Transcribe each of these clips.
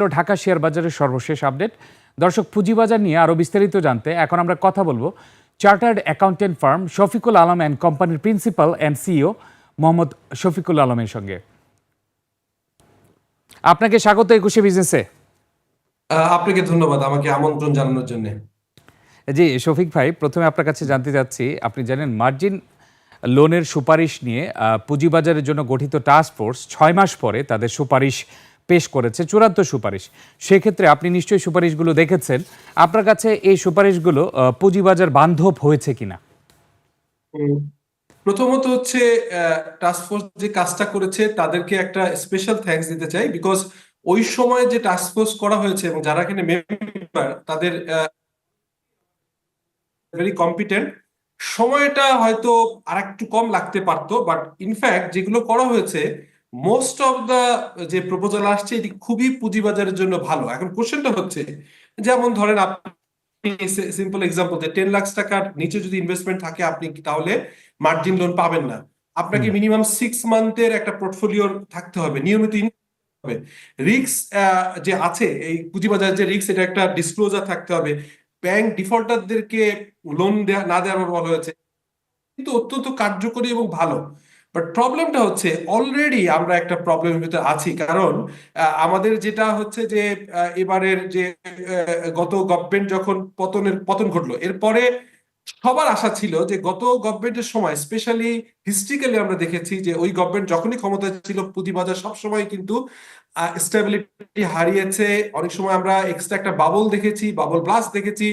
তো ঢাকা শেয়ার বাজারের সর্বশেষ আপডেট। দর্শক পুঁজিবাজার নিয়ে আরও বিস্তারিত জানতে এখন আমরা কথা বলব chartered accountant firm Shafiqul Alam and কোম্পানির principal and CEO Mohammad Shafiqul আলমের সঙ্গে। আপনাকে স্বাগত একুশে বিজনেসে। আপনাকে ধন্যবাদ আমাকে আমন্ত্রণ জানানোর জন্য। জি শফিক ভাই প্রথমে আপনার কাছে জানতে চাচ্ছি আপনি জানেন মার্জিন লোনের সুপারিশ নিয়ে পুঁজিবাজারের জন্য গঠিত টাস্ক ফোর্স ছয় মাস পরে তাদের সুপারিশ পেশ করেছে চূড়ান্ত সুপারিশ। সেক্ষেত্রে আপনি নিশ্চয়ই সুপারিশগুলো দেখেছেন। আপনার কাছে এই সুপারিশগুলো পুঁজিবাজার বান্ধব হয়েছে কিনা? প্রথমত হচ্ছে টাস্ক ফোর্স যে কাজটা করেছে, তাদেরকে একটা স্পেশাল থ্যাঙ্কস দিতে চাই বিকজ ওই সময় যে টাস্ক ফোর্স করা হয়েছে এবং যারা এখানে মেম্বার তাদের ভেরি কম্পিটেন্ট সময়টা হয়তো আর একটু কম লাগতে পারতো বাট ইনফ্যাক্ট যেগুলো করা হয়েছে মোস্ট অফ দা যে প্রপোজাল আসছে এটি খুবই পুঁজিবাজারের জন্য ভালো। এখন কোশ্চেনটা হচ্ছে যেমন ধরেন আপনি সিম্পল এক্সাম্পল যে টেন লাখ টাকার নিচে যদি ইনভেস্টমেন্ট থাকে আপনি তাহলে মার্জিন লোন পাবেন না? আপনাকে মিনিমাম সিক্স মান্থের একটা পোর্টফোলিও থাকতে হবে নিয়মিত হবে। রিক্স যে আছে এই পুঁজিবাজার যে রিক্স এটা একটা ডিসক্লোজার থাকতে হবে। ব্যাংক ডিফল্টারদেরকে লোন দেয়া না দেওয়ার বলা হয়েছে। কিন্তু অত্যন্ত কার্যকরী এবং ভালো। বাট প্রবলেমটা হচ্ছে অলরেডি আমরা একটা প্রবলেমের ভিতরে আছি। কারণ আমাদের যেটা হচ্ছে যে এবারের যে গত গভর্নমেন্ট যখন পতনের পতন ঘটলো এরপরে সবার আশা ছিল যে গত গভর্নমেন্টের সময় স্পেশালি হিস্ট্রিক্যালি আমরা দেখেছি যে ওই গভর্নমেন্ট যখনই ক্ষমতা ছিল পুঁজিবাজার সবসময় কিন্তু স্টেবিলিটি হারিয়েছে। অনেক সময় আমরা এক্সট্রা একটা বাবল দেখেছি বাবল ব্লাস্ট দেখেছি।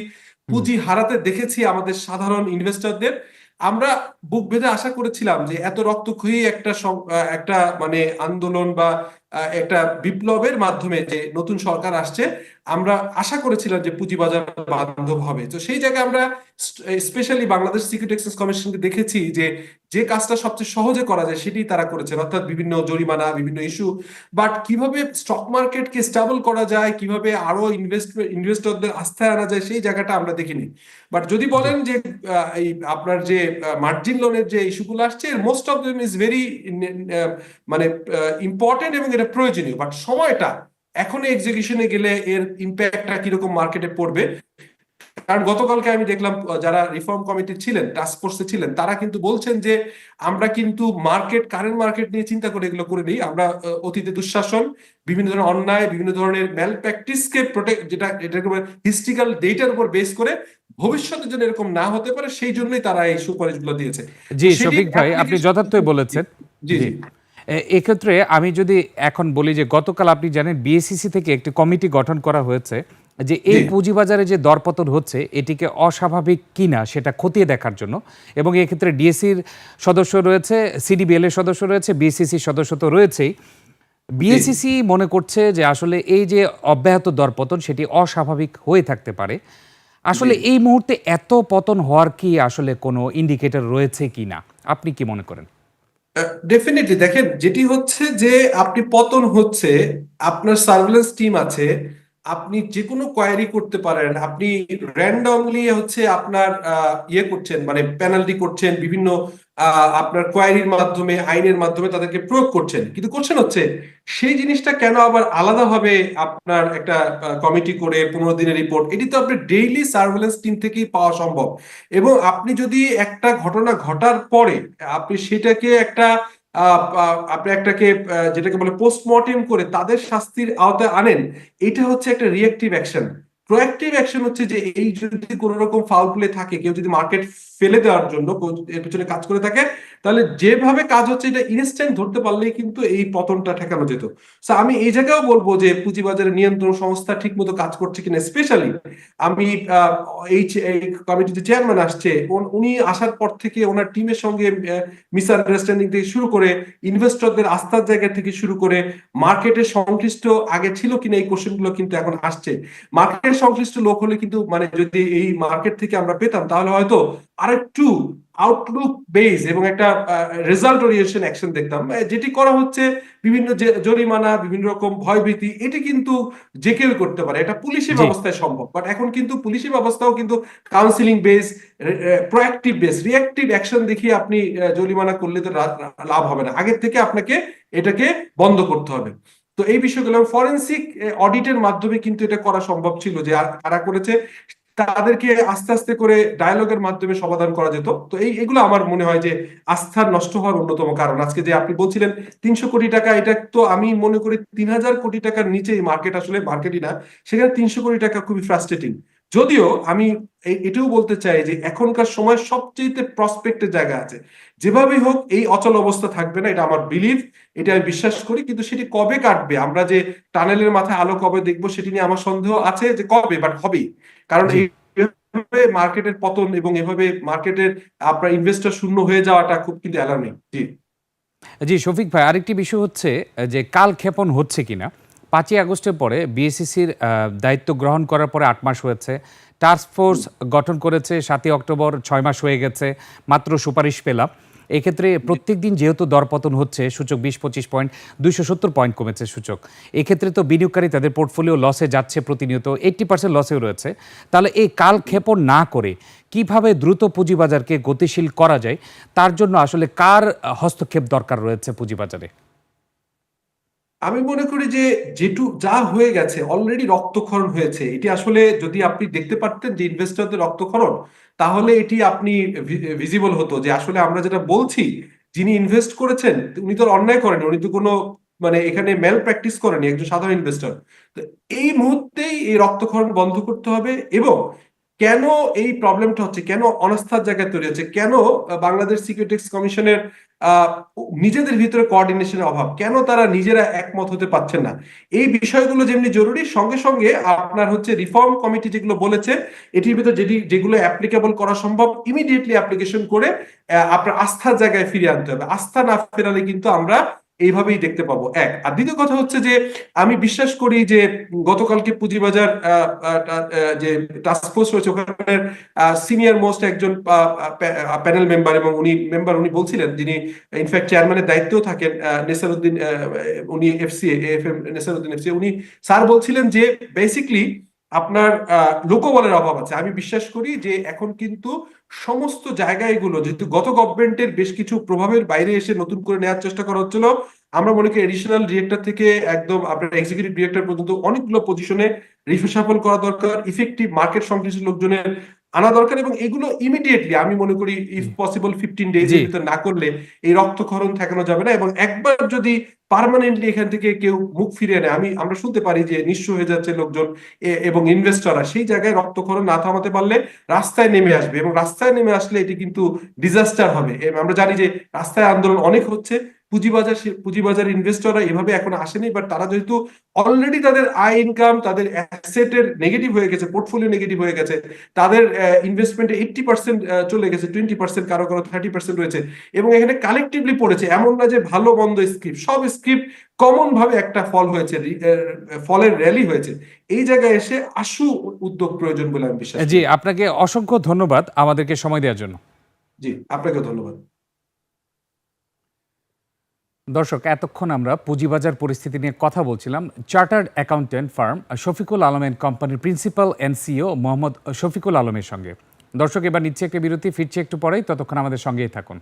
পুঁজি হারাতে দেখেছি আমাদের সাধারণ ইনভেস্টরদের আমরা বুক ভেদে আশা করেছিলাম যে এত রক্তক্ষয়ী একটা একটা মানে আন্দোলন বা একটা বিপ্লবের মাধ্যমে যে নতুন সরকার আসছে, আমরা আশা করেছিলাম যে পুঁজিবাজার বান্ধব হবে। তো সেই জায়গায় আমরা স্পেশালি বাংলাদেশ সিকিউরিটি এক্সচেঞ্জ কমিশনকে দেখেছি যে যে কাজটা সবচেয়ে সহজে করা যায় সেটি তারা করেছেন। অর্থাৎ বিভিন্ন জরিমানা, বিভিন্ন ইস্যু বাট কীভাবে স্টক মার্কেটকে স্টেবল করা যায়, কীভাবে আরও ইনভেস্ট ইনভেস্টরদের আস্থায় আনা যায়, সেই জায়গাটা আমরা দেখিনি। বাট যদি বলেন যে এই আপনার যে মার্জিন লোনের যে ইস্যুগুলো আসছে most of them is very মানে ইম্পর্টেন্ট এবং এটা প্রয়োজনীয় বাট সময়টা এখন এক্সিকিউশনে গেলে এর ইম্প্যাক্টটা কীরকম মার্কেটে পড়বে? কারণ গতকালকে আমি দেখলাম যারা রিফর্ম কমিটি ছিলেন টাস্ক ফোর্সে ছিলেন তারা কিন্তু বলছেন যে আমরা কিন্তু মার্কেট কারেন্ট মার্কেট নিয়ে চিন্তা করে এগুলো করে নিই। আমরা অতীতে দুঃশাসন বিভিন্ন ধরনের অন্যায় বিভিন্ন ধরনের ম্যাল প্র্যাকটিসকে প্রোটেক্ট যেটা এটাকে হিস্ট্রিক্যাল ডেটার উপর বেস করে ভবিষ্যতের জন্য এরকম না হতে পারে সেই জন্যই তারা এই সুপারিশগুলো দিয়েছে। জি শফিক ভাই আপনি যথার্থই বলেছেন। জি। জি। এক্ষেত্রে আমি যদি এখন বলি যে গতকাল আপনি জানেন বিএসসিসি থেকে একটি কমিটি গঠন করা হয়েছে যে এই পুঁজিবাজারে যে দরপতন হচ্ছে এটিকে অস্বাভাবিক কিনা সেটা খতিয়ে দেখার জন্য এবং এক্ষেত্রে ডিএসসির সদস্য রয়েছে সিডিবিএল এর সদস্য রয়েছে বিএসসিসির সদস্য তো রয়েছেই। বিএসসিসি মনে করছে যে আসলে এই যে অব্যাহত দরপতন সেটি অস্বাভাবিক হয়ে থাকতে পারে। আসলে এই মুহূর্তে এত পতন হওয়ার কি আসলে কোনো ইন্ডিকেটর রয়েছে কিনা? আপনি কি মনে করেন? ডেফিনেটলি দেখেন যেটি হচ্ছে যে আপনি পতন হচ্ছে আপনার সার্ভেলেন্স টিম আছে আপনি যে কোনো কোয়ারি করতে পারেন, আপনি র্যান্ডমলি হচ্ছে আপনার ইয়ে করছেন মানে পেনাল্টি করছেন, বিভিন্ন আপনার কোয়ারির মাধ্যমে, আইনের মাধ্যমে তাদেরকে প্রয়োগ করছেন। কিন্তু করছেন হচ্ছে, সেই জিনিসটা কেন আবার আলাদাভাবে আপনার একটা কমিটি করে পনেরো দিনের রিপোর্ট এটি তো আপনি ডেইলি সার্ভেলেন্স টিম থেকেই পাওয়া সম্ভব। এবং আপনি যদি একটা ঘটনা ঘটার পরে, আপনি সেটাকে একটা আপনি একটাকে যেটাকে বলে পোস্টমর্টেম করে তাদের শাস্তির আওতায় আনেন, এটা হচ্ছে একটা রিয়েক্টিভ অ্যাকশন অ্যাকশন হচ্ছে যে এই যদি রকম ফাউল প্লে থাকে, কেউ যদি মার্কেট ফেলে দেওয়ার জন্য এর পিছনে কাজ করে থাকে, তাহলে যেভাবে কাজ হচ্ছে এটা ইনস্ট্যান্ট ধরতে পারলেই কিন্তু এই পতনটা ঠেকানো যেত। সো আমি এই জায়গায় বলব যে পুঁজিবাজারের নিয়ন্ত্রণ সংস্থা ঠিকমতো কাজ করছে কিনা স্পেশালি আমি এই যে চেয়ারম্যান আসছে, উন- আসার পর থেকে ওনার টিমের সঙ্গে মিস থেকে শুরু করে ইনভেস্টরদের আস্থার জায়গা থেকে শুরু করে মার্কেটে সংশ্লিষ্ট আগে ছিল কিনা এই কোশ্চেনগুলো কিন্তু এখন আসছে। মার্কেট সংশ্লিষ্ট লোক হলে কিন্তু মানে যদি এই মার্কেট থেকে আমরা পেতাম তাহলে হয়তো আরেকটু আউটলুক বেস এবং একটা রেজাল্ট ওরিয়েন্টেশন অ্যাকশন দেখতাম। যেটি করা হচ্ছে বিভিন্ন জরিমানা বিভিন্ন রকম ভয়ভীতি এটি কিন্তু যে কেউ করতে পারে। এটা পুলিশি জি। ব্যবস্থায় সম্ভব। বাট এখন কিন্তু পুলিশি ব্যবস্থাও কিন্তু counselling base proactive base reactive action দেখিয়ে আপনি জরিমানা করলে তো লাভ হবে না। আগের থেকে আপনাকে এটাকে বন্ধ করতে হবে। তো এই বিষয়গুলো ফরেন্সিক অডিটের মাধ্যমে কিন্তু এটা করা সম্ভব ছিল যে কারা করেছে, তাদেরকে আস্তে আস্তে করে ডায়ালগের মাধ্যমে সমাধান করা যেত। তো এই, এগুলো আমার মনে হয় যে আস্থা নষ্ট হওয়ার অন্যতম কারণ। আজকে যে আপনি বলছিলেন তিনশো কোটি টাকা, এটা তো আমি মনে করি তিন হাজার কোটি টাকার নিচেই মার্কেট আসলে মার্কেটই না। সেখানে তিনশো কোটি টাকা খুবই ফ্রাস্ট্রেটিং যদিও আমি এটাও বলতে চাই যে এখনকার সময় সবচেয়ে প্রসপেক্টের জায়গা আছে। যেভাবেই হোক এই অচল অবস্থা থাকবে না এটা আমার বিলিভ এটা আমি বিশ্বাস করি কিন্তু সেটি কবে কাটবে? আমরা যে টানেলের মাথায় আলো কবে দেখব সেটি নিয়ে আমার সন্দেহ আছে যে কবে বাট হবেই। কারণ মার্কেটের পতন এবং এভাবে মার্কেটের আপনার ইনভেস্টর শূন্য হয়ে যাওয়াটা খুব কিন্তু অ্যালার্মিং জি। জি শফিক ভাই আরেকটি বিষয় হচ্ছে যে কাল ক্ষেপণ হচ্ছে কিনা? পাঁচই আগস্টের পরে বিএসসিসির দায়িত্ব গ্রহণ করার পরে আট মাস হয়েছে। টাস্ক ফোর্স গঠন করেছে সাতই অক্টোবর, ছয় মাস হয়ে গেছে, মাত্র সুপারিশ পেলাম। এক্ষেত্রে প্রত্যেক দিন যেহেতু দরপতন হচ্ছে, সূচক বিশ, পঁচিশ পয়েন্ট, দুইশো সত্তর পয়েন্ট কমেছে সূচক। এক্ষেত্রে তো বিনিয়োগকারী তাদের পোর্টফোলিও লসে যাচ্ছে প্রতিনিয়ত, এইট্টি পার্সেন্ট লসেও রয়েছে। তাহলে এই কাল ক্ষেপণ না করে কীভাবে দ্রুত পুঁজিবাজারকে গতিশীল করা যায়, তার জন্য আসলে কার হস্তক্ষেপ দরকার রয়েছে পুঁজিবাজারে? আমি মনে করি যে যেটু যা হয়ে গেছে অলরেডি রক্তক্ষরণ হয়েছে, এটি আসলে যদি আপনি দেখতে পারতেন যে ইনভেস্টরদের রক্তক্ষরণ, তাহলে এটি আপনি ভিজিবল হতো যে আসলে আমরা যেটা বলছি, যিনি ইনভেস্ট করেছেন, উনি তো অন্যায় করেনি উনি তো কোনো মানে এখানে মেল প্র্যাকটিস করেনি একজন সাধারণ ইনভেস্টর তো এই মুহূর্তেই এই রক্তক্ষরণ বন্ধ করতে হবে এবং কেন এই প্রবলেমটা হচ্ছে, কেন অনাস্থার জায়গায় তৈরি হচ্ছে, কেন বাংলাদেশ সিকিউরিটিজ কমিশনের নিজেদের ভিতরে কোঅর্ডিনেশনের অভাব। কেন তারা নিজেরা একমত হতে পারছেন না? এই বিষয়গুলো যেমনি জরুরি, সঙ্গে সঙ্গে আপনার হচ্ছে রিফর্ম কমিটি যেগুলো বলেছে, এটির ভিতরে যেটি, যেগুলো অ্যাপ্লিকেবল করা সম্ভব ইমিডিয়েটলি অ্যাপ্লিকেশন করে আপনার আস্থার জায়গায় ফিরিয়ে আনতে হবে। আস্থা না ফেরালে কিন্তু আমরা এইভাবেই দেখতে পাবো। এক। আর দ্বিতীয় কথা হচ্ছে যে আমি বিশ্বাস করি যে গতকালকে পুঁজিবাজার যে টাস্ক ফোর্স রয়েছে ওখানে সিনিয়র মোস্ট একজন প্যানেল মেম্বার এবং উনি মেম্বার উনি বলছিলেন যিনি ইনফ্যাক্ট চেয়ারম্যানের দায়িত্বেও থাকেন আহ, উনি F C F M Nesaruddin F C উনি স্যার বলছিলেন যে বেসিকলি আপনার লোকবলের অভাব আছে। আমি বিশ্বাস করি যে এখন কিন্তু সমস্ত জায়গায়গুলো যেহেতু গত গভর্নমেন্টের বেশ কিছু প্রভাবের বাইরে এসে নতুন করে নেওয়ার চেষ্টা করা হচ্ছিল, আমরা মনে করি এডিশনাল ডিরেক্টর থেকে একদম আপনার এক্সিকিউটিভ ডিরেক্টর পর্যন্ত অনেকগুলো পজিশনে রিফ্রেশাফল করা দরকার। ইফেক্টিভ মার্কেট সংশ্লিষ্ট লোকজনের আনা দরকার এবং এগুলো ইমিডিয়েটলি আমি মনে করি ইফ পসিবল ফিফটিন ডেজ ভিতর না করলে এই রক্তক্ষরণ ঠেকানো যাবে না এবং একবার যদি পার্মানেন্টলি এখান থেকে কেউ মুখ ফিরিয়ে নেয় আমি আমরা শুনতে পারি যে নিঃস্ব হয়ে যাচ্ছে লোকজন এবং ইনভেস্টররা সেই জায়গায় রক্তক্ষরণ না থামাতে পারলে রাস্তায় নেমে আসবে এবং রাস্তায় নেমে আসলে এটি কিন্তু ডিজাস্টার হবে। আমরা জানি যে রাস্তায় আন্দোলন অনেক হচ্ছে পুঁজিবাজার পুঁজিবাজার ইনভেস্টররা এভাবে এখন আসেনি বাট তারা যেহেতু অলরেডি তাদের আয় ইনকাম তাদের অ্যাসেটের নেগেটিভ হয়ে গেছে পোর্টফোলিও নেগেটিভ হয়ে গেছে তাদের ইনভেস্টমেন্টে এইটটি পার্সেন্ট চলে গেছে টোয়েন্টি পার্সেন্ট কারও কারও থার্টি পার্সেন্ট রয়েছে এবং এখানে কালেকটিভলি পড়েছে এমন না যে ভালো মন্দ স্ক্রিপ্ট সব স্ক্রিপ্ট কমন ভাবে একটা ফল হয়েছে ফলের র্যালি হয়েছে এই জায়গায় এসে আশু উদ্যোগ প্রয়োজন বলে আমি বিশ্বাস জি আপনাকে অসংখ্য ধন্যবাদ আমাদেরকে সময় দেওয়ার জন্য। জি আপনাকে ধন্যবাদ। দর্শক, এতক্ষণ আমরা পুঁজিবাজার পরিস্থিতি নিয়ে কথা বলছিলাম। Chartered accountant firm Shafiqul Alam and কোম্পানির প্রিন্সিপাল এনসিও মোহাম্মদ শফিকুল আলমের সঙ্গে। দর্শক, এবার নিচ্ছে একটা বিরতি, ফিরছে একটু পরেই। ততক্ষণ আমাদের সঙ্গেই থাকুন।